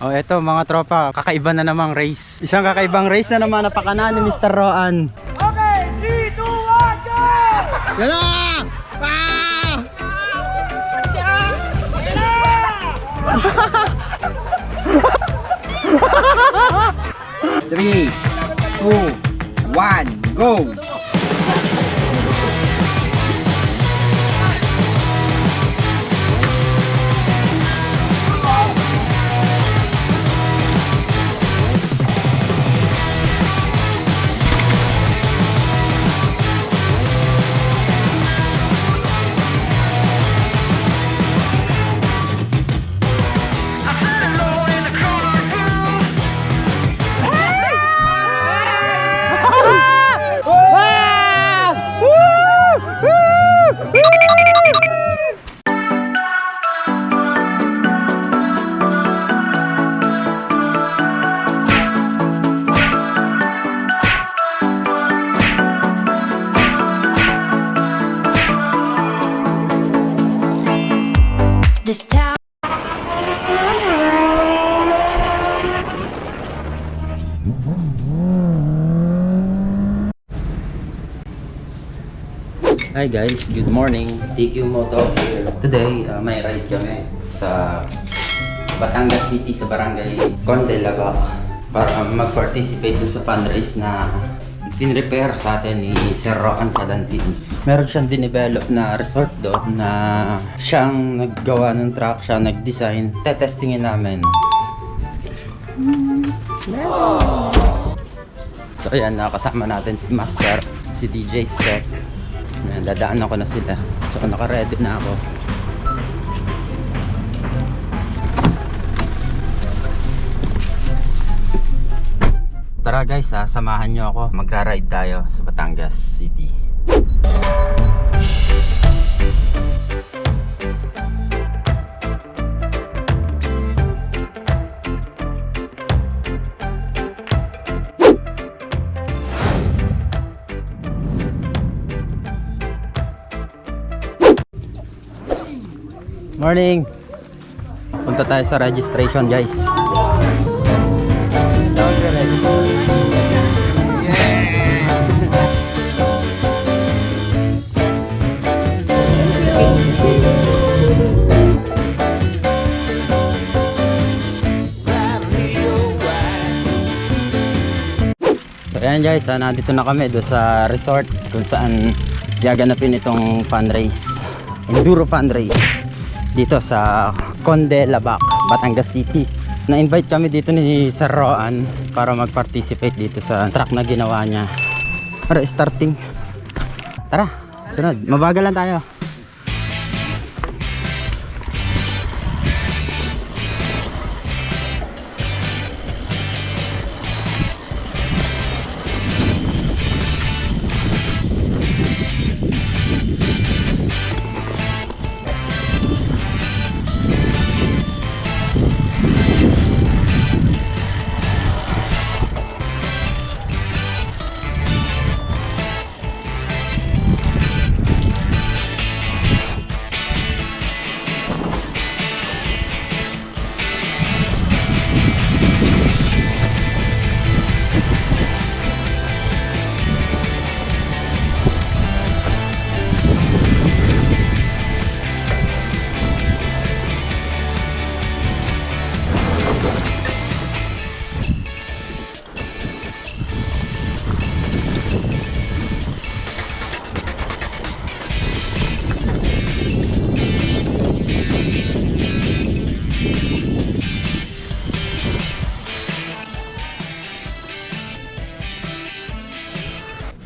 Oh, eto mga tropa, kakaiba na namang race. Isang kakaibang race na naman napakana ni Mr. Roan. Okay, 3, 2, 1, go! Yan na! Ah! Three, two, one, go! Hi guys, good morning. TQ Moto here. Today, uh, may ride kami sa Batangas City sa barangay Conde Labac para mag-participate doon sa fundraise na pinrepare sa atin ni Sir Rocan Cadantins. Meron siyang dinevelop na resort doon na siyang naggawa ng track, siya nag-design. Tetestingin namin. So ayan, nakasama natin si Master, si DJ Spec. Ayan, dadaan ako na sila. So naka-ready na ako. Tara guys, ha, samahan nyo ako. Magra-ride tayo sa Batangas City. Morning! Punta tayo sa registration guys. So ayan guys, ah, nandito na kami do sa resort kung saan gaganapin itong fundraise. Enduro fundraise dito sa Conde Labac, Batangas City. Na-invite kami dito ni Sir Roan para mag-participate dito sa track na ginawa niya. Para starting. Tara, sunod. Mabagal lang tayo.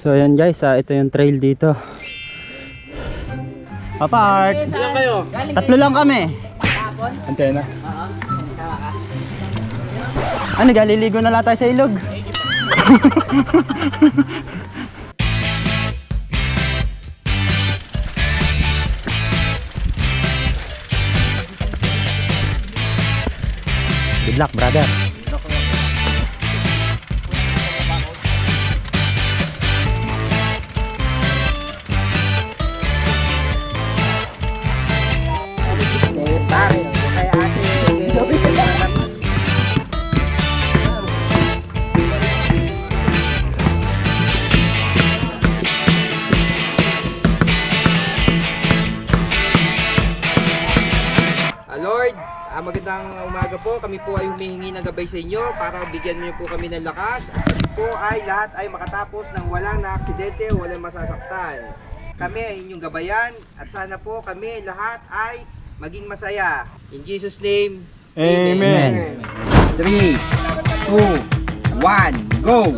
So ayan guys, ah, ito yung trail dito. Papa Art! Ilan kayo? Tatlo lang kami. Antena. Ano, galiligo na lang tayo sa ilog. Good luck, brother. Umaga po, kami po ay humihingi ng gabay sa inyo para bigyan niyo po kami ng lakas. At kami po ay lahat ay makatapos ng walang na aksidente, walang masasaktan. Kami ay inyong gabayan at sana po kami lahat ay maging masaya. In Jesus name, Amen. 3, 2, 1, go!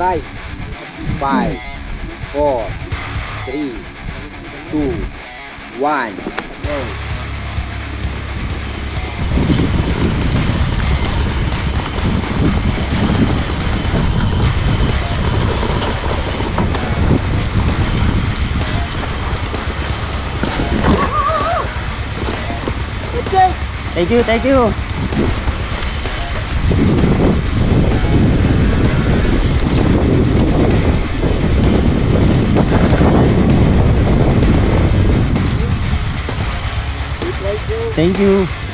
Safe right. 5, 4, 3, 2, 1, go! Thank you, thank you. Thank you.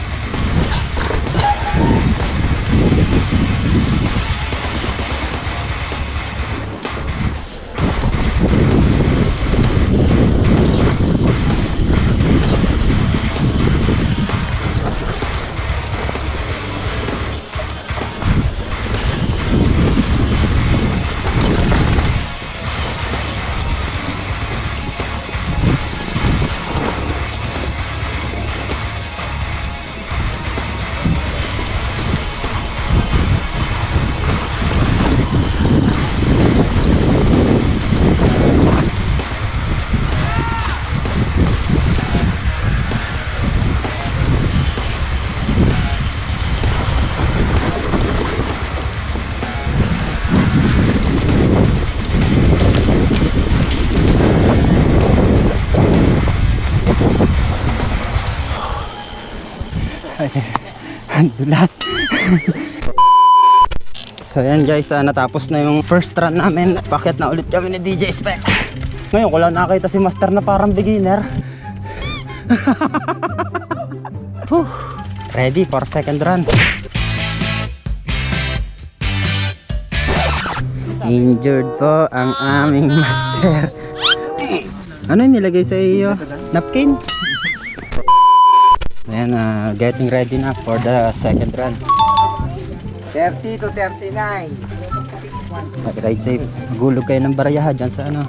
Ang dulas. so yan guys, ah, natapos na yung first run namin. Bakit na ulit kami ni DJ Spec. Ngayon ko lang nakita si Master na parang beginner. Ready for second run. Injured po ang aming master. Ano yung nilagay sa iyo? Napkin? Ayan, ah, getting ready na for the second run. 30 to 39. Ride safe. Magulog kayo ng barayaha dyan sa ano.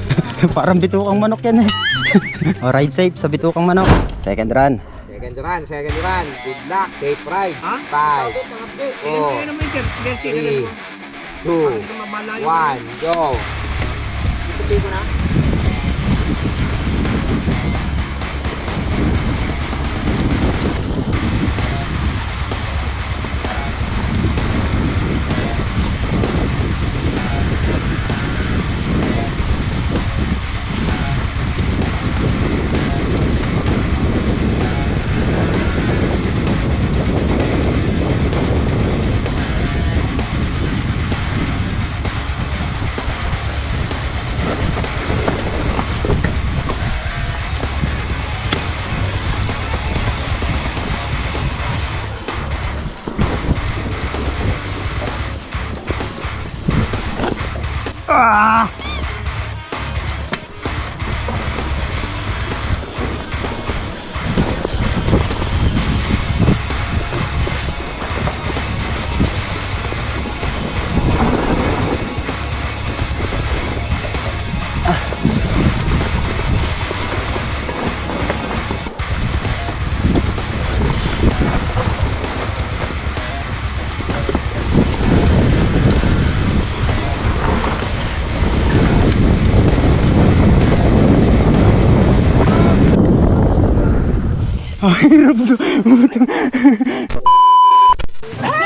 Parang bitukang manok yan eh. o, ride safe sa bitukang manok. Second run. Second run, second run. Good luck. Safe ride. 5, 4, 3, 2, 1, go. na 아, 여러분도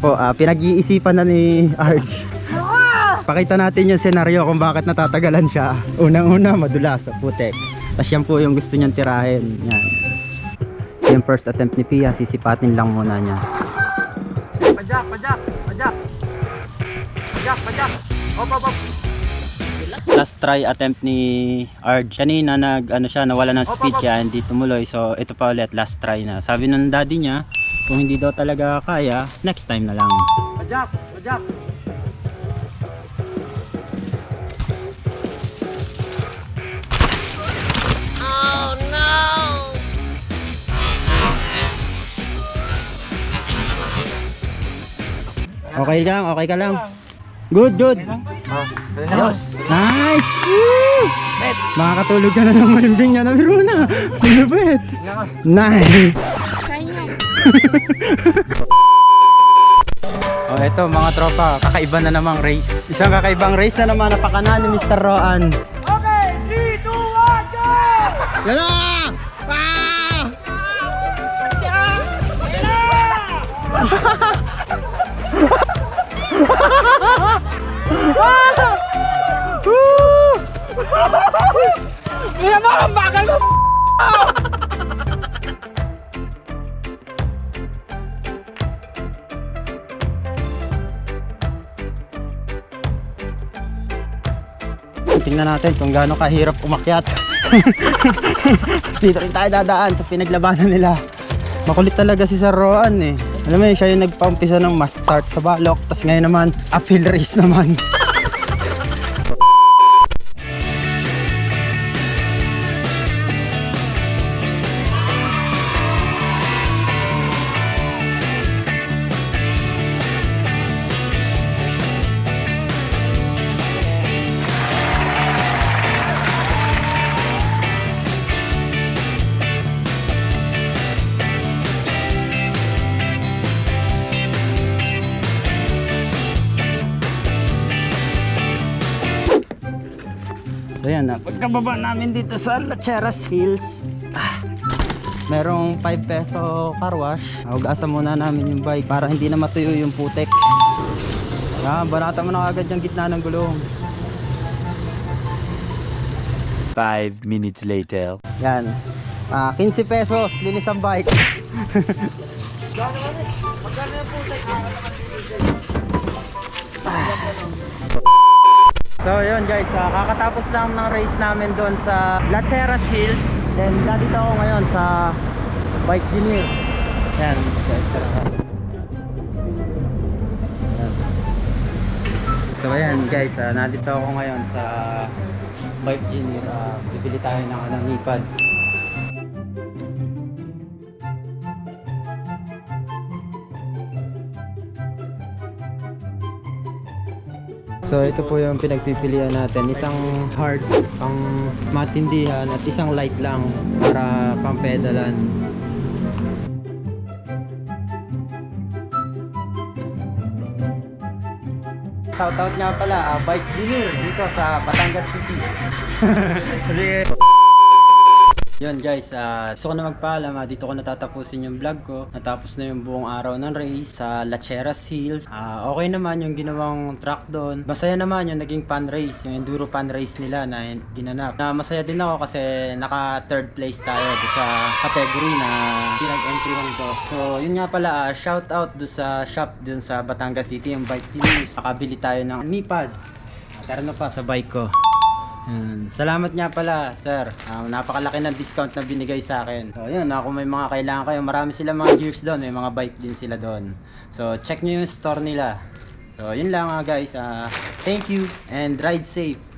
po, ah, pinag-iisipan na ni Arj. Pakita natin yung senaryo kung bakit natatagalan siya. Unang-una, madulas, putek. Tapos yan po yung gusto niyang tirahin. Yan. Yung first attempt ni Pia, sisipatin lang muna niya. Pajak, pajak, pajak. Pajak, pajak. Hop, hop, hop. Last try attempt ni Arj. Kanina nag ano siya nawala ng speed kaya hindi tumuloy. So ito pa ulit last try na. Sabi ng daddy niya, kung hindi daw talaga kaya, next time na lang. Pajak, pajak. Okay lang, okay ka lang. Good, good. Ayos. Nice! Woo! Makakatulog ka na ng malimbing niya na biro na. Lupit. Nice! Oh, eto mga tropa, kakaiba na namang race. Isang kakaibang race na naman napakana ni Mr. Roan. Okay, 3, 2, 1, go! Yan na! Ah! Kaya mo ang bakal mo! Tingnan natin kung gaano kahirap umakyat. Dito rin tayo dadaan sa pinaglabanan nila. Makulit talaga si Sir Roan eh. Alam mo yun, siya yung nagpaumpisa ng mas start sa balok. Tapos ngayon naman, uphill race naman. na pagkababa namin dito sa Lacheras Hills, ah, merong 5 peso car wash. Hugasan muna namin yung bike para hindi na matuyo yung putek. Yan, banata mo na agad yung gitna ng gulong. Five minutes later. Yan. Ah, 15 pesos, linis ang bike. So yun guys, ah, kakatapos lang ng race namin doon sa Lacheras Hills. Then dito ako ngayon sa Bike Engineer. Yan guys. tara. So ayan guys, ah, nandito ako ngayon sa Bike Engineer. Ah, bibili tayo ng ano, knee pads. So ito po yung pinagpipilian natin. Isang hard pang matindihan at isang light lang para pang pedalan. Shoutout nga pala, ah, bike dealer dito sa Batangas City. Sige. Yun guys, ah, gusto ko na magpaalam, ah, dito ko natatapusin yung vlog ko. Natapos na yung buong araw ng race sa Lacheras Hills. Ah, okay naman yung ginawang track doon. Masaya naman yung naging pan race, yung enduro pan race nila na ginanap. Na masaya din ako kasi naka third place tayo sa category na pinag-entry ko. So yun nga pala, ah, shout out do sa shop dun sa Batangas City, yung Bike News. Nakabili tayo ng knee pads. Tara na pa sa bike ko. Yan. Salamat nga pala, sir. Um, napakalaki ng discount na binigay sa akin. So, yun, ako may mga kailangan kayo. Marami sila mga gears doon. May mga bike din sila doon. So, check nyo yung store nila. So, yun lang nga guys. Ah, thank you and ride safe.